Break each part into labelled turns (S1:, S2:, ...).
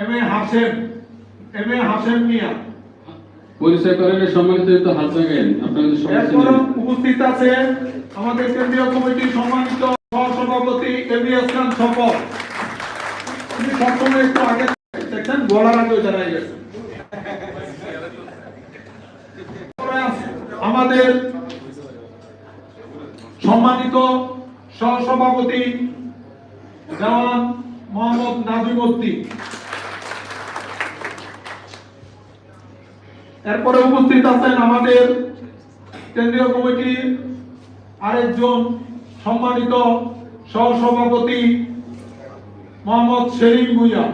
S1: M A Hashem M A Hashem Miah.
S2: পরিচয় করেন সম্মানিত তো হাত জাগাইন আপনারা তো সবাই
S1: এরপর
S2: চিনেন।
S1: উপস্থিত আছে আমাদের কেন্দ্রীয় কমিটির সম্মানিত সহসভাপতি এবিএস খান সফর উনি সবসময় একটু আগে দেখছেন বলার আগে জানাই গেছে। আমাদের সম্মানিত সহসভাপতি জওয়ান মোহাম্মদ নাজিম এরপরে উপস্থিত আছেন আমাদের কেন্দ্রীয় কমিটির আরেকজন সম্মানিত সহসভাপতি মোহাম্মদ সেলিম ভুইয়া।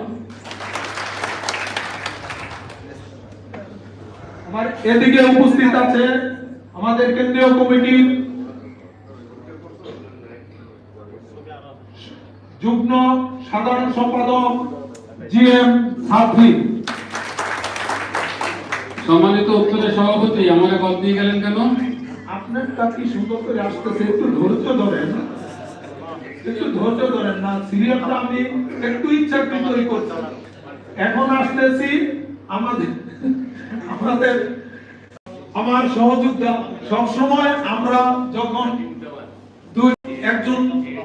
S1: আমার এদিকে উপস্থিত আছে আমাদের কেন্দ্রীয় কমিটির যুগ্ম সাধারণ সম্পাদক জি এম সাথী
S2: সম্মানিত উত্তরের সভাপতি, আমাকে বাদ দিয়ে গেলেন কেন?
S1: আপনারটা কি সুন্দর করে আসতেছে, একটু ধৈর্য ধরেন। একটু ধৈর্য ধরেন না, সিরিয়ালটা আমি একটু ইচ্ছাকৃতই করছি। এখন আসতেছি আমাদের আমাদের আমার সহযোগিতা সবসময় আমরা যখন দুই একজন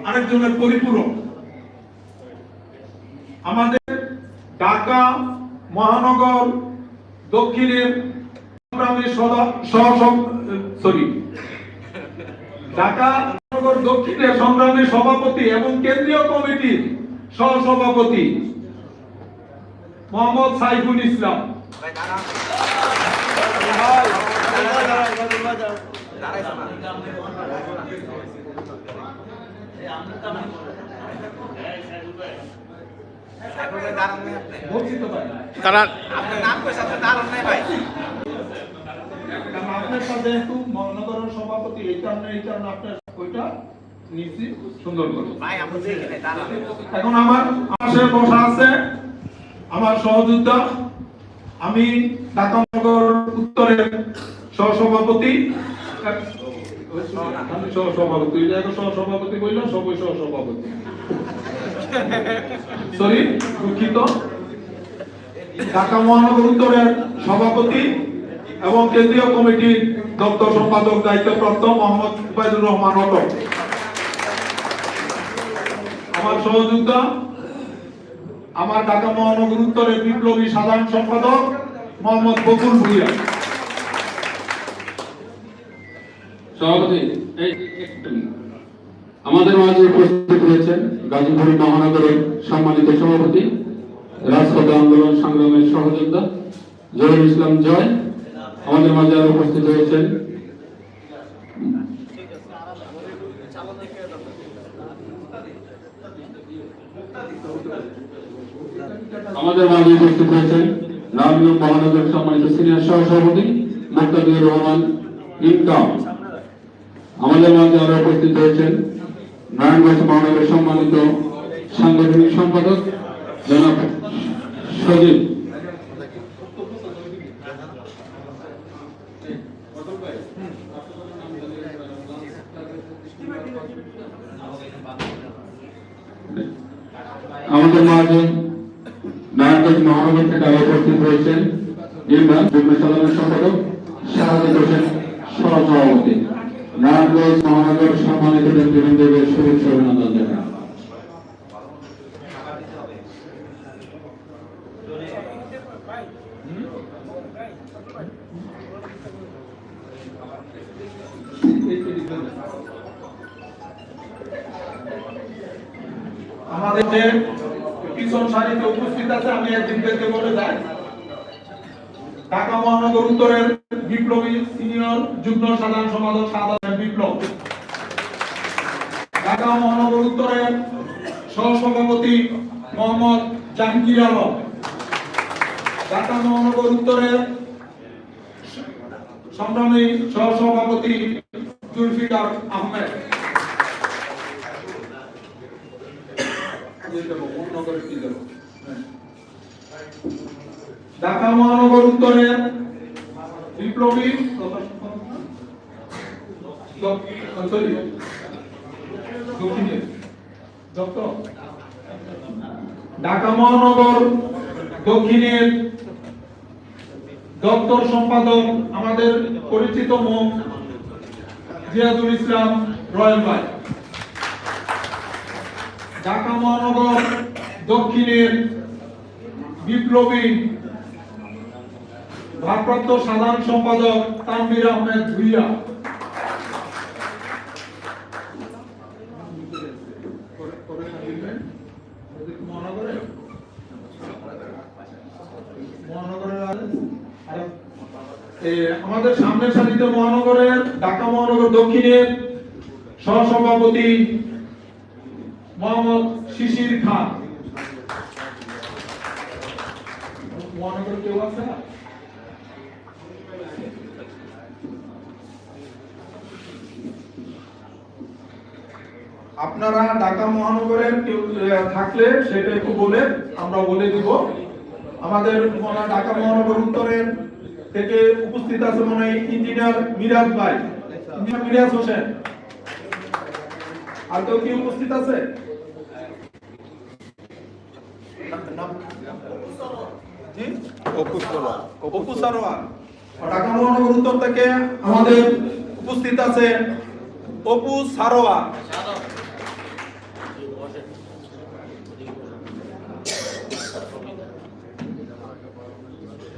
S1: আরেকজনের পরিপূরক। আমাদের ঢাকা মহানগর সহ সরি ঢাকা মহানগর দক্ষিণের সংগ্রামী সভাপতি এবং কেন্দ্রীয় কমিটির সহ সভাপতি মোহাম্মদ সাইফুল ইসলাম। ভাই
S3: তারা
S1: আপনার সাথে সভাপতি এই কারণে এই কারণে আপনার ওইটা সুন্দর এখন আমার পাশে বসা আছে আমার সহযোদ্ধা। আমি ঢাকা মহানগর উত্তরের সহসভাপতি। সহসভাপতি। সহসভাপতি বললাম সবই সহসভাপতি। সরি, দুঃখিত। ঢাকা মহানগর উত্তরের সভাপতি এবং কেন্দ্রীয় কমিটির দপ্তর সম্পাদক দায়িত্বপ্রাপ্ত মোহাম্মদ উবাইদুর রহমান অটক আমার সহযোদ্ধা, আমার ঢাকা মহানগর উত্তরের বিপ্লবী সাধারণ সম্পাদক মোহাম্মদ বকুল ভুইয়া।
S2: সভাপতি আমাদের মাঝে উপস্থিত রয়েছেন গাজীপুর মহানগরের সম্মানিত সভাপতি, রাজপথ আন্দোলন সংগ্রামের সহযোদ্ধা জহির ইসলাম জয়। আমাদের মাঝে আরও উপস্থিত হয়েছেন আমাদের মাঝে উপস্থিত হয়েছেন রামগঞ্জ মহানগর সম্মানিত সিনিয়র সহসভাপতি মুক্তাদুর রহমান ইনকাম। আমাদের মাঝে আরও উপস্থিত হয়েছেন নারায়ণগঞ্জ মহানগরের সম্মানিত সাংগঠনিক সম্পাদক জনাব সজীব। আমাদের মাঝে নারায়ণগঞ্জ মহানগর থেকে উপস্থিত হয়েছেন সাধারণ সম্পাদক শাহাদুল হোসেন সহসভাপতি। নারায়ণগঞ্জ মহানগর সম্মানিত ব্যক্তিবৃন্দদের শুভেচ্ছা অভিনন্দন জানাই।
S1: আমাদের পিছন সারিতে উপস্থিত আছে, আমি একদিন থেকে বলে যাই। ঢাকা মহানগর উত্তরের বিপ্লবী সিনিয়র যুগ্ম সাধারণ সম্পাদক সাধারণ বিপ্লব। ঢাকা মহানগর উত্তরের সহসভাপতি মোহাম্মদ জাহাঙ্গীর আলম। ঢাকা মহানগর উত্তরের সংগ্রামী সহসভাপতি জুলফিকার আহমেদ। ঢাকা মহানগর উত্তরের বিপ্লবী ঢাকা মহানগর দক্ষিণের দপ্তর সম্পাদক আমাদের পরিচিত মুখ জিয়াদুল ইসলাম রয়্যাল ভাই। ঢাকা মহানগর দক্ষিণের বিপ্লবী ভারপ্রাপ্ত সাধারণ সম্পাদক তানভীর আহমেদ ভুইয়া। আমাদের সামনের সারিতে মহানগরের ঢাকা মহানগর দক্ষিণের সহসভাপতি মোহাম্মদ শিশির খান। মহানগর কেউ আছে আপনারা ঢাকা আহ, থাকলে সেটা একটু বলে আমরা বলে দিব। আমাদের ঢাকা মহানগর উত্তরের থেকে উপস্থিত আছে মনে হয় ইঞ্জিনিয়ার মিরাজ ভাই। মিরাজ হোসেন। আর কেউ কি উপস্থিত আছে। ঢাকা মহানগর উত্তর থেকে আমাদের উপস্থিত আছে অপু সারোয়ার।